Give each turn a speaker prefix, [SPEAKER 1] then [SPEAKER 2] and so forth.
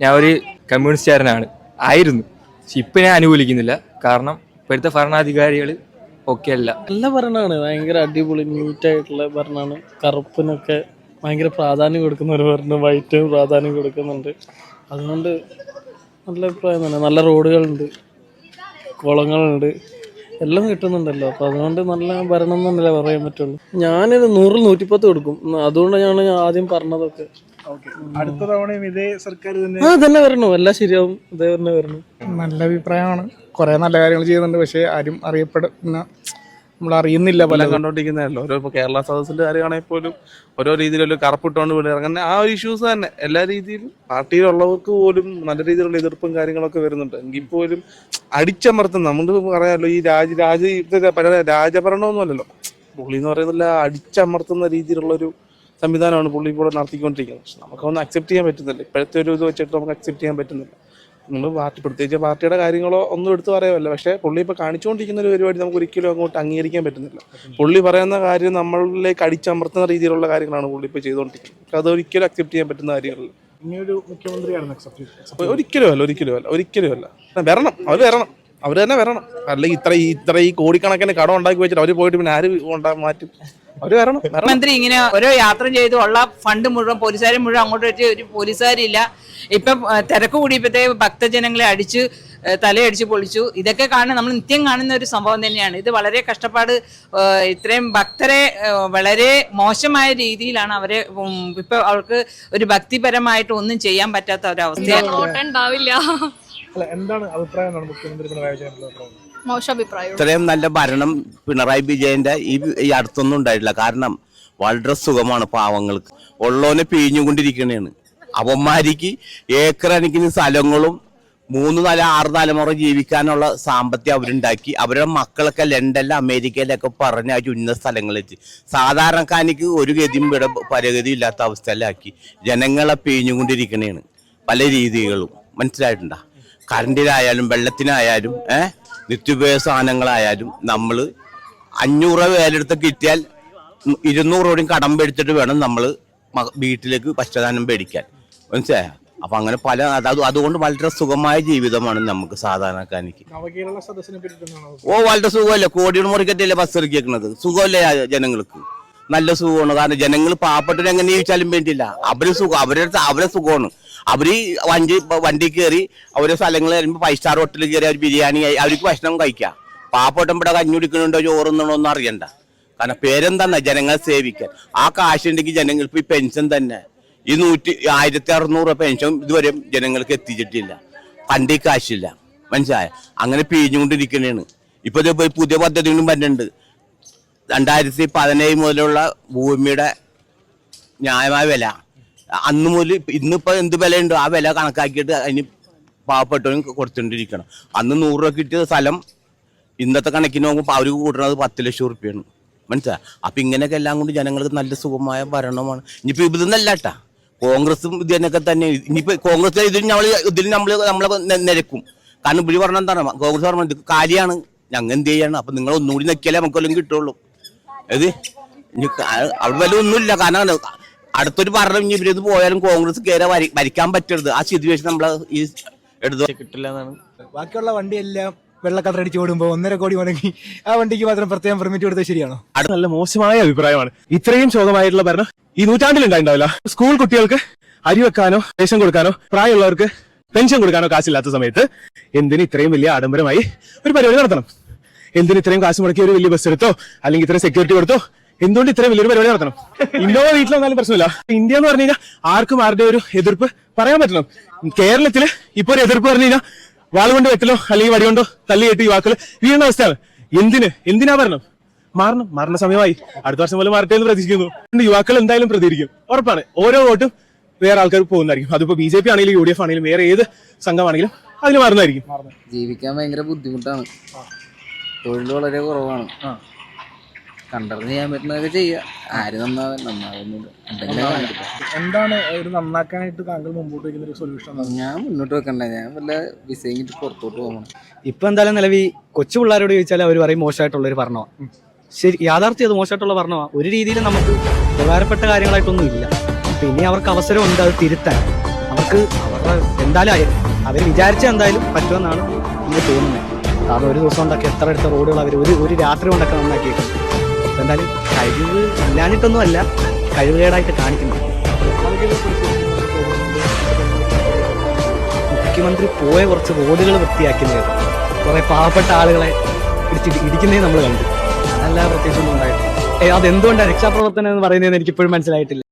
[SPEAKER 1] ഞാൻ ഒരു കമ്മ്യൂണിസ്റ്റുകാരനാണ്. ആയിരുന്നു. പക്ഷെ ഇപ്പം ഞാൻ അനുകൂലിക്കുന്നില്ല. കാരണം ഇപ്പോഴത്തെ ഭരണാധികാരികൾ ഒക്കെ അല്ല.
[SPEAKER 2] നല്ല ഭരണമാണ്. ഭയങ്കര അടിപൊളി നീറ്റായിട്ടുള്ള ഭരണമാണ്. കറുപ്പിനൊക്കെ ഭയങ്കര പ്രാധാന്യം കൊടുക്കുന്ന ഒരു ഭരണം വൈറ്റ് പ്രാധാന്യം കൊടുക്കുന്നുണ്ട്. അതുകൊണ്ട് നല്ല അഭിപ്രായം തന്നെ. നല്ല റോഡുകളുണ്ട് കുളങ്ങളുണ്ട് എല്ലാം കിട്ടുന്നുണ്ടല്ലോ. അപ്പോൾ അതുകൊണ്ട് നല്ല ഭരണം എന്നല്ലേ പറയാൻ പറ്റുള്ളൂ. ഞാനിത് നൂറിൽ നൂറ്റിപ്പത്ത് കൊടുക്കും. അതുകൊണ്ടാണ് ഞാൻ ആദ്യം പറഞ്ഞതൊക്കെ.
[SPEAKER 3] അടുത്ത തവണയും ഇതേ സർക്കാർ തന്നെ
[SPEAKER 2] ആ തന്നെ വരണു. എല്ലാം ശരിയാവും. ഇതേ തന്നെ വരണു.
[SPEAKER 3] നല്ല അഭിപ്രായമാണ്. കുറെ നല്ല കാര്യങ്ങൾ ചെയ്യുന്നുണ്ട്. പക്ഷെ ആരും അറിയപ്പെടുന്ന നമ്മൾ അറിയുന്നില്ല പല
[SPEAKER 4] എല്ലാം കണ്ടോണ്ടിരിക്കുന്നതല്ലോ ഓരോ ഇപ്പോൾ കേരള സദസ്സിന്റെ കാര്യമാണെങ്കിൽ പോലും ഓരോ രീതിയിലുള്ള കറുപ്പിട്ടുകൊണ്ട് വീട് ഇറങ്ങുന്ന ആ ഒരു ഇഷ്യൂസ് തന്നെ. എല്ലാ രീതിയിലും പാർട്ടിയിലുള്ളവർക്ക് പോലും നല്ല രീതിയിലുള്ള എതിർപ്പും കാര്യങ്ങളൊക്കെ വരുന്നുണ്ട്. എങ്കിൽ പോലും അടിച്ചമർത്തുന്ന നമുക്ക് പറയാമല്ലോ ഈ രാജ രാജ രാജഭരണമൊന്നുമല്ലല്ലോ. പുള്ളി എന്ന് പറയുന്നില്ല അടിച്ചമർത്തുന്ന രീതിയിലുള്ള ഒരു സംവിധാനമാണ് പുള്ളി ഇപ്പോൾ നടത്തിക്കൊണ്ടിരിക്കുന്നത്. പക്ഷെ നമുക്കൊന്നും അക്സെപ്റ്റ് ചെയ്യാൻ പറ്റുന്നില്ല. ഇപ്പോഴത്തെ ഒരു ഇത് വെച്ചിട്ട് നമുക്ക് അക്സെപ്റ്റ് ചെയ്യാൻ പറ്റുന്നില്ല. നമ്മൾ പാർട്ടി പ്രത്യേകിച്ച് പാർട്ടിയുടെ കാര്യങ്ങളോ ഒന്നും എടുത്തു പറയാമല്ല പക്ഷേ പുള്ളി ഇപ്പോൾ കാണിച്ചുകൊണ്ടിരിക്കുന്ന ഒരു പരിപാടി നമുക്ക് ഒരിക്കലും അങ്ങോട്ട് അംഗീകരിക്കാൻ പറ്റുന്നില്ല. പുള്ളി പറയുന്ന കാര്യം നമ്മളിലേക്ക് അടിച്ചമർത്തുന്ന രീതിയിലുള്ള കാര്യങ്ങളാണ് പുള്ളി ഇപ്പോൾ ചെയ്തുകൊണ്ടിരിക്കുന്നത്. അതൊരിക്കലും അത് ഒരിക്കലും അക്സെപ്റ്റ് ചെയ്യാൻ പറ്റുന്ന കാര്യങ്ങളല്ല
[SPEAKER 3] ഇനിയൊരു മുഖ്യമന്ത്രിയാണ്
[SPEAKER 4] ഒരിക്കലും അല്ല ഒരിക്കലും അല്ല ഒരിക്കലും അല്ല വരണം. അവർ വരണം. അവർ തന്നെ വരണം. അല്ലെങ്കിൽ ഇത്ര ഇത്ര ഈ കോടിക്കണക്കിന് കടം ഉണ്ടാക്കി വെച്ചിട്ട് അവർ പോയിട്ട് പിന്നെ ആര് ഉണ്ടാ മാറ്റും? അവർ കാരണം
[SPEAKER 5] മന്ത്രി ഇങ്ങനെ ഓരോ യാത്ര ചെയ്ത്. ഉള്ള ഫണ്ട് മുഴുവൻ പോലീസുകാരെ മുഴുവൻ അങ്ങോട്ട് വെച്ച് ഒരു പോലീസുകാരില്ല. ഇപ്പം തിരക്ക് കൂടിയപ്പോഴത്തെ ഭക്തജനങ്ങളെ അടിച്ച് തലയടിച്ച് പൊളിച്ചു. ഇതൊക്കെ കാണുന്ന നമ്മൾ നിത്യം കാണുന്ന ഒരു സംഭവം തന്നെയാണ്. ഇത് വളരെ കഷ്ടപ്പാട് ഇത്രയും ഭക്തരെ വളരെ മോശമായ രീതിയിലാണ് അവരെ ഇപ്പൊ അവർക്ക് ഒരു ഭക്തിപരമായിട്ട് ഒന്നും ചെയ്യാൻ പറ്റാത്ത ഒരവസ്ഥയാണ്
[SPEAKER 3] എന്താണ് അഭിപ്രായം മുഖ്യമന്ത്രി പിണറായി വിജയന്റെ അഭിപ്രായം
[SPEAKER 6] മോശം
[SPEAKER 7] ഇത്രയും നല്ല ഭരണം പിണറായി വിജയന്റെ ഈ അടുത്തൊന്നും ഉണ്ടായിട്ടില്ല. കാരണം വളരെ സുഖമാണ് പാവങ്ങൾക്ക്. ഉള്ളവനെ പിഴിഞ്ഞുകൊണ്ടിരിക്കണേണ്. അവന്മാരിക്ക് ഏക്കർ കണക്കിന് സ്ഥലങ്ങളും മൂന്ന് നാല് ആറ് തലമുറ ജീവിക്കാനുള്ള സാമ്പത്തികം അവരുണ്ടാക്കി. അവരുടെ മക്കളൊക്കെ ലണ്ടനിലും അമേരിക്കയിലൊക്കെ പറഞ്ഞ് ആ ഉന്നത സ്ഥലങ്ങളിലെത്തി സാധാരണക്കാർക്ക് ഒരു ഗതിയും ഇവിടെ പരഗതി ഇല്ലാത്ത അവസ്ഥയിലാക്കി ജനങ്ങളെ പിഴിഞ്ഞുകൊണ്ടിരിക്കണേണ്. പല രീതികളും. മനസ്സിലായിട്ടുണ്ടോ? കറണ്ടിനായാലും വെള്ളത്തിനായാലും ഏഹ് നിത്യോപയോഗ സാധനങ്ങളായാലും നമ്മൾ അഞ്ഞൂറ് പേരെടുത്ത് കിട്ടിയാൽ ഇരുന്നൂറ് രൂപയും കടം എടുത്തിട്ട് വേണം നമ്മൾ വീട്ടിലേക്ക് പശ്ചാത്തലം മേടിക്കാൻ. മനസ്സിലായോ? അപ്പൊ അങ്ങനെ പല അതായത് അതുകൊണ്ട് വളരെ സുഖമായ ജീവിതമാണ് നമുക്ക്
[SPEAKER 3] പറ്റി
[SPEAKER 7] ഓ വളരെ സുഖമല്ലേ? കോടികൾ മുറിക്കറ്റല്ലേ ബസ് ഇറക്കിയേക്കുന്നത് സുഖമല്ലേ ജനങ്ങൾക്ക്? നല്ല സുഖമാണ്. കാരണം ജനങ്ങൾ പാവപ്പെട്ടവർ എങ്ങനെ ജീവിച്ചാലും വേണ്ടിയില്ല. അവർ സുഖം അവരുടെ അവരെ സുഖമാണ്. അവർ വണ്ടി വണ്ടി കയറി അവരെ സ്ഥലങ്ങളിൽ വരുമ്പോൾ ഫൈവ് സ്റ്റാർ ഹോട്ടലിൽ കയറി അവർ ബിരിയാണി അവർക്ക് ഭക്ഷണം കഴിക്കാം. പാവപ്പെട്ടം ഇവിടെ കഞ്ഞി കുടിക്കുന്നുണ്ടോ ചോറുന്നുണ്ടോ ഒന്നും അറിയണ്ട. കാരണം പേരെന്താ ജനങ്ങളെ സേവിക്കാൻ. ആ കാശുണ്ടെങ്കിൽ ജനങ്ങൾക്ക് ഈ പെൻഷൻ തന്നെ. ഈ നൂറ്റി ആയിരത്തി അറുന്നൂറ് പെൻഷൻ ഇതുവരെ ജനങ്ങൾക്ക് എത്തിച്ചിട്ടില്ല. പണ്ടേ കാശില്ല. മനസ്സിലായ? അങ്ങനെ പിഴിഞ്ഞുകൊണ്ടിരിക്കണേണ്. ഇപ്പൊ പുതിയ പദ്ധതികളും വരുന്നുണ്ട് രണ്ടായിരത്തി പതിനേഴ് മുതലുള്ള ഭൂമിയുടെ ന്യായമായ വില. അന്ന് മുതൽ ഇന്നിപ്പോൾ എന്ത് വിലയുണ്ടോ? ആ വില കണക്കാക്കിയിട്ട് അതിന് പാവപ്പെട്ടവന് കൊടുത്തുകൊണ്ടിരിക്കണം അന്ന് നൂറ് രൂപ കിട്ടിയ സ്ഥലം ഇന്നത്തെ കണക്കിന് നോക്കുമ്പോൾ അവർക്ക് കൂട്ടുന്നത് പത്ത് ലക്ഷം റുപ്യാണ്. മനസ്സിലായി അപ്പൊ ഇങ്ങനെയൊക്കെ എല്ലാം കൊണ്ട് ജനങ്ങൾക്ക് നല്ല സുഖമായ ഭരണമാണ്. ഇനിയിപ്പോൾ ഇതൊന്നല്ല കേട്ടാ കോൺഗ്രസും ഇതിനൊക്കെ തന്നെ. ഇനിയിപ്പോൾ കോൺഗ്രസ് ഇതിൽ നമ്മൾ ഇതിൽ നമ്മൾ നമ്മളെ നിരക്കും. കാരണം ഇവർ പറഞ്ഞ എന്താണ്? കോൺഗ്രസ് പറഞ്ഞത് കാര്യമാണ് ഞങ്ങൾ എന്ത് ചെയ്യാണ്? അപ്പൊ നിങ്ങൾ ഒന്നുകൂടി നിൽക്കിയാലേ നമുക്ക് കിട്ടുള്ളൂ. ഇത് അവിടെ വല്ല ഒന്നുമില്ല കാരണം അടുത്തൊരു ഭരണം ഇനി ഇവരിത് പോയാലും കോൺഗ്രസ് കയറി ഭരിക്കാൻ പറ്റരുത്. ആ സിറ്റുവേഷൻ നമ്മൾ ഈ എടുത്തു
[SPEAKER 1] കിട്ടില്ല എന്നാണ്
[SPEAKER 8] ബാക്കിയുള്ള വണ്ടിയെല്ലാം അടിച്ചു ഓടുമ്പോൾ ഒന്നര കോടി മുടങ്ങി ആ വണ്ടിക്ക് മാത്രം പ്രത്യേകം പെർമിറ്റ് കൊടുത്തത് ശരിയാണോ?
[SPEAKER 9] അത് നല്ല മോശമായ അഭിപ്രായമാണ്. ഇത്രയും ശോകമായിട്ടുള്ള ഭരണം ഈ നൂറ്റാണ്ടിൽ ഉണ്ടായിണ്ടാവില്ല സ്കൂൾ കുട്ടികൾക്ക് അരി വെക്കാനോ റേഷൻ കൊടുക്കാനോ പ്രായമുള്ളവർക്ക് പെൻഷൻ കൊടുക്കാനോ കാശില്ലാത്ത സമയത്ത് എന്തിന് ഇത്രയും വലിയ ആഡംബരമായി ഒരു പരിപാടി നടത്തണം? എന്തിന് ഇത്രയും കാശ് മുടക്കി ഒരു വലിയ ബസ് എടുത്തോ? അല്ലെങ്കിൽ ഇത്രയും സെക്യൂരിറ്റി കൊടുത്തോ? എന്തുകൊണ്ട് ഇത്രയും വലിയൊരു പരിപാടി നടത്തണം? ഇന്നോ വീട്ടിൽ വന്നാലും പ്രശ്നമില്ല. ഇന്ത്യ എന്ന് പറഞ്ഞു കഴിഞ്ഞാൽ ആർക്കും ആരുടെ ഒരു എതിർപ്പ് പറയാൻ പറ്റണം. കേരളത്തിൽ ഇപ്പൊ ഒരു എതിർപ്പ് പറഞ്ഞു കഴിഞ്ഞാൽ വാളുകൊണ്ട് വെട്ടലോ അല്ലെങ്കിൽ വടി കൊണ്ടോ തല്ലി കേട്ട് യുവാക്കൾ വീഴുന്ന അവസ്ഥയാണ്. എന്തിന്? എന്തിനാ ഭരണം മാറണം. മാറുന്ന സമയമായി. അടുത്ത വർഷം പോലെ മാറട്ടെ എന്ന് പ്രതീക്ഷിക്കുന്നു. യുവാക്കൾ എന്തായാലും പ്രതികരിക്കും. ഉറപ്പാണ്. ഓരോ വോട്ടും വേറെ ആൾക്കാർ പോകുന്നതായിരിക്കും. അതിപ്പോ ബി ജെ പി ആണെങ്കിലും യു ഡി എഫ് ആണെങ്കിലും വേറെ ഏത് സംഘമാണെങ്കിലും അതിന് മാറുന്നതായിരിക്കും.
[SPEAKER 10] ജീവിക്കാൻ ഭയങ്കര ബുദ്ധിമുട്ടാണ്. തൊഴിൽ വളരെ കുറവാണ്. കണ്ടറിഞ്ഞ് ചെയ്യാൻ പറ്റുന്നതൊക്കെ ചെയ്യുക ആര് നന്നാവാൻ നന്നാവുന്നില്ല. എന്തെങ്കിലും
[SPEAKER 3] എന്താണ് ഒരു നന്നാക്കാനായിട്ട് താങ്കൾ മുമ്പോട്ട് വയ്ക്കുന്ന ഒരു സൊല്യൂഷൻ
[SPEAKER 10] ഞാൻ മുന്നോട്ട് വെക്കണ്ട. ഞാൻ വല്ല വിസയും കഴിഞ്ഞിട്ട് പുറത്തോട്ട് പോകണം.
[SPEAKER 8] ഇപ്പൊ എന്തായാലും നിലവിൽ കൊച്ചു പിള്ളേരോട് ചോദിച്ചാൽ അവർ പറയും മോശമായിട്ടുള്ള ഒരു ഭരണമാണ് ശരി യാഥാർത്ഥ്യം അത് മോശമായിട്ടുള്ള പറഞ്ഞോ ഒരു രീതിയിൽ നമുക്ക് ഉപകാരപ്പെട്ട കാര്യങ്ങളായിട്ടൊന്നും ഇല്ല. പിന്നെ അവർക്ക് അവസരം ഉണ്ട് അത് തിരുത്താൻ. അവർക്ക് അവരുടെ എന്തായാലും അവർ വിചാരിച്ച എന്തായാലും പറ്റുമെന്നാണ് എനിക്ക് തോന്നുന്നത്. കാരണം ഒരു ദിവസം കൊണ്ടൊക്കെ എത്ര എടുത്ത റോഡുകൾ അവർ ഒരു ഒരു രാത്രി കൊണ്ടൊക്കെ നന്നാക്കിയിട്ടുണ്ട് എന്തായാലും കഴിവ് ഇല്ലാഞ്ഞിട്ടൊന്നും അല്ല. കഴിവുകേടായിട്ട് കാണിക്കുന്നു. മുഖ്യമന്ത്രി പോയ കുറച്ച് റോഡുകൾ വൃത്തിയാക്കുന്നത് കുറേ പാവപ്പെട്ട ആളുകളെ പിടിച്ച് ഇടിക്കുന്നേ നമ്മൾ കണ്ടു. അതല്ല പ്രത്യേകിച്ചൊന്നും ഉണ്ടായിട്ടില്ല. അതെന്തുകൊണ്ടാണ് രക്ഷാപ്രവർത്തനം എന്ന് പറയുന്നതെന്ന് എനിക്കിപ്പോഴും മനസ്സിലായിട്ടില്ല.